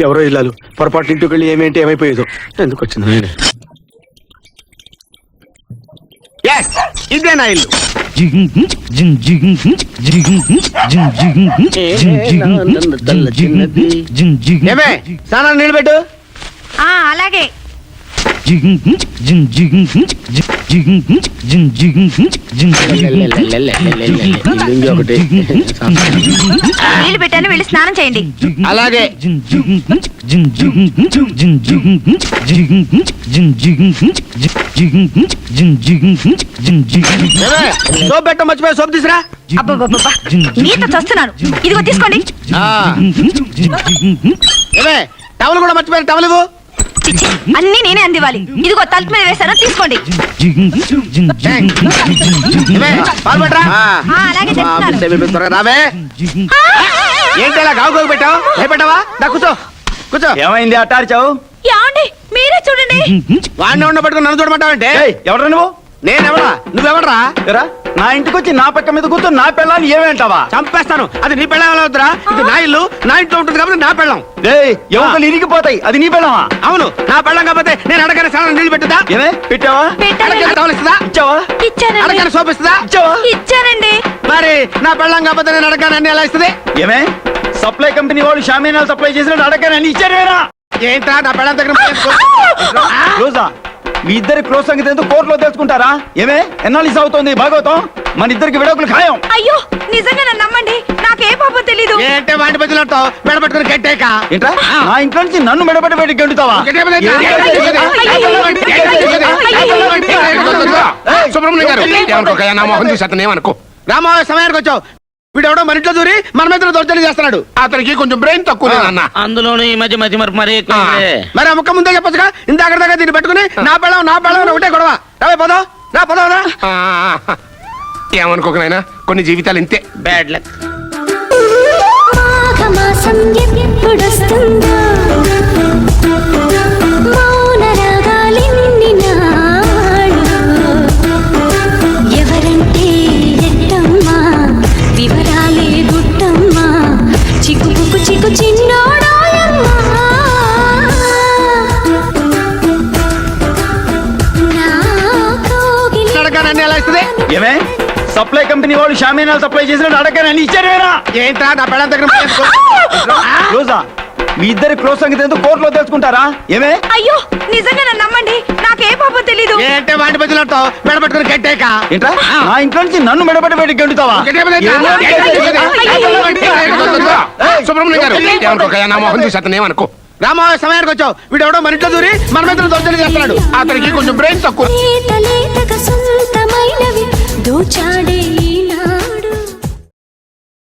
ఎవరో ఇల్లాలు? పొరపాటు ఇంటికి వెళ్ళి ఏమేంటి ఏమైపోయేదో. ఎందుకు వచ్చింది? నేను. Yes, ఇదే నా ఇల్లు. ఏమే స్నానాలు ఆ అలాగే. లుంగీ ఒకటి నీళ్ళు పెట్టాను వెళ్ళి స్నానం చేయండి. అలాగే. సోప్ పెట్ట మర్చిపోయి సోప్ తీసురా. అబ్బబ్బబ్బబ్బా నీతో చస్తున్నాను. ఇదిగో తీసుకోండి. ఏమే టవల్ కూడా మర్చిపోయారు టవల్ ఇవ్వు. చిచ్చి అన్ని నేనే అందివ్వాలి. ఇదిగో తలుపు మీద వేసాను తీసుకోండి. ఆ, అలాగే రావే. ఏంటి ఇలా గావు గోగు పెట్టావు? భయపెట్టావా? దా కూర్చో. కూర్చో. ఏమైంది? అట్టారిచావు? యాండి మీరే చూడండి. వాడిని ఉన్న పట్టుకుని నన్ను చూడమంటావంటే? ఎవరు నువ్వు? నేనెవడా? నువ్వెవడరా? ఎరా? నా ఇంటికి వచ్చి నా పక్క మీద కూర్చొని నా పిల్లల్ని ఏమేంటావా? చంపేస్తాను. అది నీ పెళ్ళం ఎలా వద్దురా. ఇది నా ఇల్లు నా ఇంట్లో ఉంటుంది కాబట్టి నా పెళ్ళం. ఎవరు ఇరిగిపోతాయి. అది నీ పిల్లవా అవును నా పెళ్ళం కాకపోతే నేను అడగని స్నానం నీళ్ళు పెట్టుదా ఏమే? పెట్టావా? ఇస్తుందా ఇచ్చావా? ఇచ్చానండి. అడగని సోప్ ఇస్తుందా? ఇచ్చావా? ఇచ్చానండి. మరి నా పెళ్ళం కాకపోతే నేను అడగని అన్ని ఎలా ఇస్తుంది? ఏమే? సప్లై కంపెనీ వాళ్ళు షామీనాలు సప్లై చేసినట్టు అడగని అన్ని ఇచ్చారేనా ఏంట్రా నా పెళ్ళం దగ్గర? రోజా మీ ఇద్దరి క్లోజ్ సంగతి ఎందుకు కోర్టులో తెలుసుకుంటారా ఏమే ఎన్నాళ్ళు అవుతోంది భాగవతం మన ఇద్దరికి విడాకులు ఖాయం అయ్యో నిజంగా నన్ను నమ్మండి నాకే పాపం తెలీదు ఏంటే వాటి బదులుతో మెడపట్టుకుని కట్టేక ఏంట్రా నా ఇంట్లో నుంచి నన్ను మెడబడి బయటికి గెంటుతావా సుబ్రహ్మణ్యం గారు ఏమనుకోకయ్యా నా మొహం చూసి అతను ఏమనుకో రామా సమయానికి వచ్చావు వీడెవడో మన ఇంట్లో దూరి మన మీద దౌర్జన్యం చేస్తున్నాడు. అతనికి కొంచెం బ్రెయిన్ తక్కువ అన్న అందులోను ఈ మధ్య మధ్య మరి మరీ ఎక్కువ మరి ఆ ముక్క ముందే చెప్పొచ్చుగా? ఇందాక దాకా దీన్ని పెట్టుకుని నా పెళ్ళం నా పెళ్ళం అని ఒకటే గొడవ. రావే పదం. రా పదం రా. ఏమనుకోక నాయనా కొన్ని జీవితాలు ఇంతే. బ్యాడ్ లక్ అన్ని ఎలా ఇస్తుంది? ఏమే? సప్లై కంపెనీ వాళ్ళు షామీనాలు సప్లై చేసినట్టు అడగని అన్ని ఇచ్చారేనా ఏంట్రా నా పెళ్ళం దగ్గర రోజా మీ ఇద్దరి క్లోజ్ సంగతి ఎందుకు కోర్టులో తెలుసుకుంటారా? ఏమే? అయ్యో నిజంగా నన్ను నమ్మండి. నాకే పాపం తెలీదు. ఏంటే వాటి ఏంట్రా? నా ఇంట్లో నుంచి నన్ను మెడబడి బయటికి గెంటుతావా సుబ్రహ్మణ్యం గారు నా మొహం చూసి అతను ఏమనుకో. రామా సమయానికి వచ్చావు. వీడెవడో మన ఇంట్లో దూరి మన మీద దౌర్జన్యం చేస్తున్నాడు. అతనికి కొంచెం బ్రెయిన్ తక్కువ.